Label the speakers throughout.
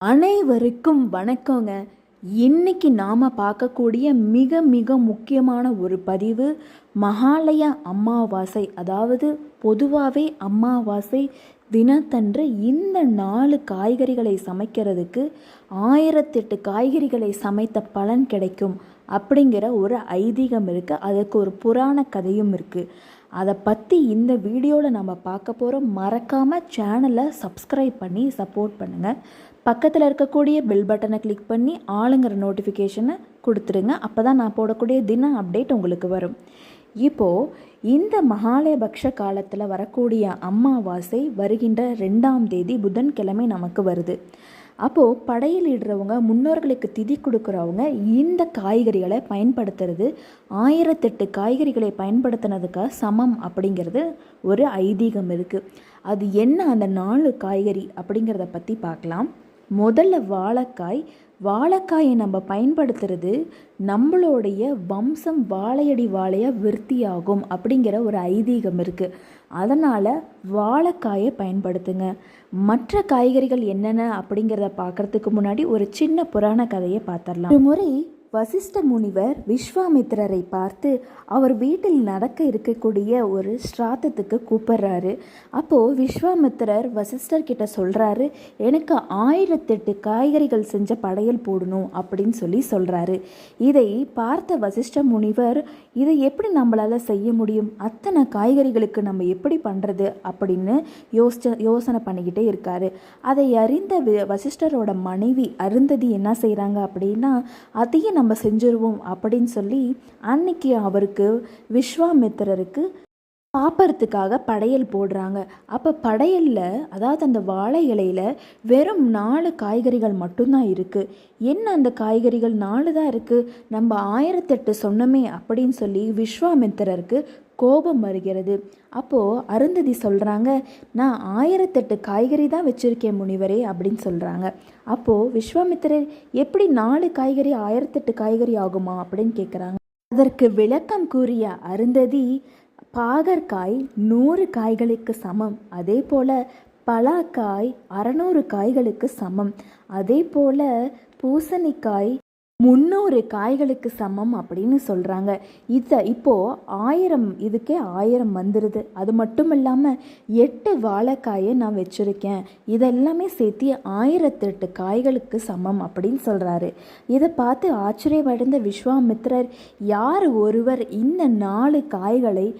Speaker 1: அனைவருக்கும் வணக்கங்க. இன்னைக்கு நாம் பார்க்கக்கூடிய மிக மிக முக்கியமான ஒரு பதிவு மகாலய அமாவாசை அதாவது பொதுவாகவே அமாவாசை தினத்தன்று இந்த நாலு காய்கறிகளை சமைக்கிறதுக்கு ஆயிரத்தெட்டு காய்கறிகளை சமைத்த பலன் கிடைக்கும் அப்படிங்கிற ஒரு ஐதீகம் இருக்குது அதுக்கு ஒரு புராண கதையும் இருக்குது அதை பற்றி இந்த வீடியோவில் நம்ம பார்க்க போகிறோம் மறக்காமல் சேனலை சப்ஸ்கிரைப் பண்ணி சப்போர்ட் பண்ணுங்கள் பக்கத்தில் இருக்கக்கூடிய பெல் பட்டனை கிளிக் பண்ணி ஆளுங்கிற நோட்டிஃபிகேஷனை கொடுத்துருங்க. அப்போ தான் நான் போடக்கூடிய தின அப்டேட் உங்களுக்கு வரும். இப்போது இந்த மகாலயபக்ஷ காலத்தில் வரக்கூடிய அமாவாசை வருகின்ற ரெண்டாம் தேதி புதன்கிழமை நமக்கு வருது. அப்போது படையலிடுறவங்க முன்னோர்களுக்கு திதி கொடுக்குறவங்க இந்த காய்கறிகளை பயன்படுத்துறது ஆயிரத்தெட்டு காய்கறிகளை பயன்படுத்தினதுக்கு சமம் அப்படிங்கிறது ஒரு ஐதீகம் இருக்குது அது என்ன அந்த நாலு காய்கறி அப்படிங்கிறத பற்றி பார்க்கலாம். முதல்ல வாழைக்காய். வாழைக்காயை நம்ம பயன்படுத்துறது நம்மளுடைய வம்சம் வாழையடி வாழையாக விருத்தியாகும் அப்படிங்கிற ஒரு ஐதீகம் இருக்குது அதனால் வாழைக்காயை பயன்படுத்துங்க. மற்ற காய்கறிகள் என்னென்ன அப்படிங்கிறத பார்க்குறதுக்கு முன்னாடி ஒரு சின்ன புராண கதையை பார்த்துடலாம். ஒரு முறை வசிஷ்ட முனிவர் விஸ்வாமித்திரரை பார்த்து அவர் வீட்டில் நடக்க இருக்கக்கூடிய ஒரு ஸ்ராத்தத்துக்கு கூப்பிடுறாரு. அப்போது விஸ்வாமித்திரர் வசிஷ்டர்கிட்ட சொல்கிறாரு எனக்கு ஆயிரத்தெட்டு காய்கறிகள் செஞ்ச படையல் போடணும் அப்படின்னு சொல்லி சொல்கிறாரு இதை பார்த்த வசிஷ்ட முனிவர் இதை எப்படி நம்மளால் செய்ய முடியும்? அத்தனை காய்கறிகளுக்கு நம்ம எப்படி பண்ணுறது அப்படின்னு யோசிச்ச யோசனை பண்ணிக்கிட்டே இருக்காரு. அதை அறிந்த வசிஷ்டரோட மனைவி அருந்ததி என்ன செய்கிறாங்க அப்படின்னா அதையும் நம்ம செஞ்சுருவோம் அப்படின்னு சொல்லி அன்னைக்கு அவருக்கு விஸ்வாமித்திரருக்கு பாப்பறத்துக்காக படையல் போடுறாங்க. அப்போ படையலில் அதாவது அந்த வாழை இலையில் வெறும் நாலு காய்கறிகள் மட்டும்தான் இருக்குது என்ன அந்த காய்கறிகள் நாலு தான் இருக்குது நம்ம ஆயிரத்தெட்டு சொன்னமே அப்படின்னு சொல்லி விஸ்வாமித்திரருக்கு கோபம் வருகிறது. அப்போது அருந்ததி சொல்கிறாங்க நான் ஆயிரத்தெட்டு காய்கறி தான் வச்சுருக்கேன் முனிவரே அப்படின்னு சொல்கிறாங்க அப்போது விஸ்வாமித்திரர் எப்படி நாலு காய்கறி ஆயிரத்தெட்டு காய்கறி ஆகுமா? அப்படின்னு கேட்குறாங்க அதற்கு விளக்கம் கூறிய அருந்ததி பாகற்காய் நூறு காய்களுக்கு சமம். அதே போல் பலாக்காய் அறநூறு காய்களுக்கு சமம். அதே போல் பூசணிக்காய் முந்நூறு காய்களுக்கு சமம் அப்படின்னு சொல்கிறாங்க இதை இப்போது ஆயிரம் இதுக்கே ஆயிரம் வந்துடுது அது மட்டும் இல்லாமல் எட்டு வாழைக்காயை நான் வச்சுருக்கேன். இதெல்லாமே சேர்த்து ஆயிரத்தெட்டு காய்களுக்கு சமம் அப்படின்னு சொல்கிறாரு இதை பார்த்து ஆச்சரியமடைந்த விஸ்வாமித்ரர் யார் ஒருவர் இந்த நாலு காய்களை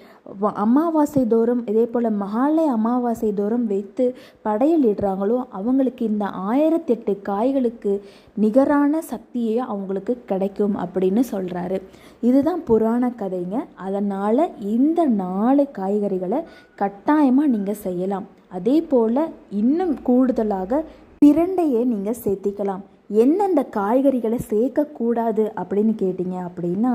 Speaker 1: அமாவாசை தோறும் இதே போல் மகாலய அமாவாசை தோறும் வைத்து படையலிடுறாங்களோ அவங்களுக்கு இந்த ஆயிரத்தெட்டு காய்களுக்கு நிகரான சக்தியை அவங்க உங்களுக்கு கிடைக்கும் அப்படின்னு சொல்கிறாரு இதுதான் புராண கதைங்க. அதனால் இந்த நாலு காய்கறிகளை கட்டாயமாக நீங்கள் செய்யலாம். அதே போல் இன்னும் கூடுதலாக பிரண்டையை நீங்கள் சேர்த்திக்கலாம். எந்தெந்த காய்கறிகளை சேர்க்கக்கூடாது அப்படின்னு கேட்டிங்க அப்படின்னா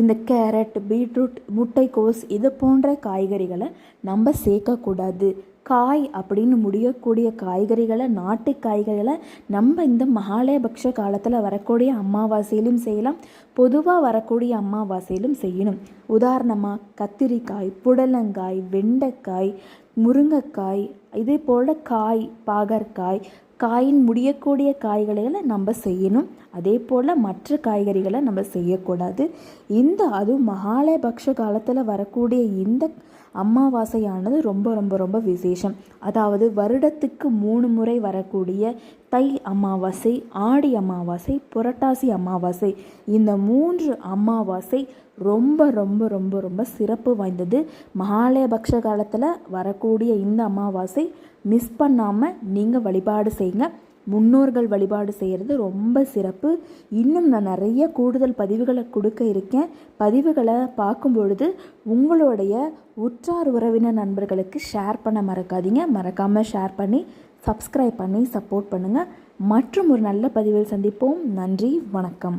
Speaker 1: இந்த கேரட் பீட்ரூட் முட்டைக்கோஸ் இது போன்ற காய்கறிகளை நம்ம சேர்க்கக்கூடாது. காய் அப்படின்னு முடியக்கூடிய காய்கறிகளை நாட்டு காய்கறிகளை நம்ம இந்த மகாலயபக்ஷ காலத்தில் வரக்கூடிய அமாவாசையிலும் செய்யலாம். பொதுவாக வரக்கூடிய அமாவாசையிலும் செய்யணும். உதாரணமாக கத்திரிக்காய் புடலங்காய் வெண்டைக்காய் முருங்கைக்காய் இதே போல் காய் பாகற்காய் காயின் முடியக்கூடிய காய்கறிகளை நம்ம செய்யணும். அதே போல் மற்ற காய்கறிகளை நம்ம செய்யக்கூடாது. இந்த அதுவும் மகாலயபக்ஷ காலத்தில் வரக்கூடிய இந்த அமாவாசையானது ரொம்ப ரொம்ப ரொம்ப விசேஷம். அதாவது வருடத்துக்கு மூணு முறை வரக்கூடிய தை அமாவாசை ஆடி அமாவாசை புரட்டாசி அமாவாசை. இந்த மூன்று அமாவாசை ரொம்ப ரொம்ப ரொம்ப ரொம்ப சிறப்பு வாய்ந்தது. மகாலயபக்ஷ காலத்தில் வரக்கூடிய இந்த அமாவாசை மிஸ் பண்ணாமல் நீங்கள் வழிபாடு செய்யுங்க முன்னோர்கள் வழிபாடு செய்கிறது ரொம்ப சிறப்பு. இன்னும் நான் நிறைய கூடுதல் பதிவுகளை கொடுக்க இருக்கேன். பதிவுகளை பார்க்கும் பொழுது உங்களுடைய உற்றார் உறவினர் நண்பர்களுக்கு ஷேர் பண்ண மறக்காதீங்க. மறக்காமல் ஷேர் பண்ணி சப்ஸ்கிரைப் பண்ணி சப்போர்ட் பண்ணுங்கள் மற்றும் ஒரு நல்ல பதிவில் சந்திப்போம். நன்றி வணக்கம்.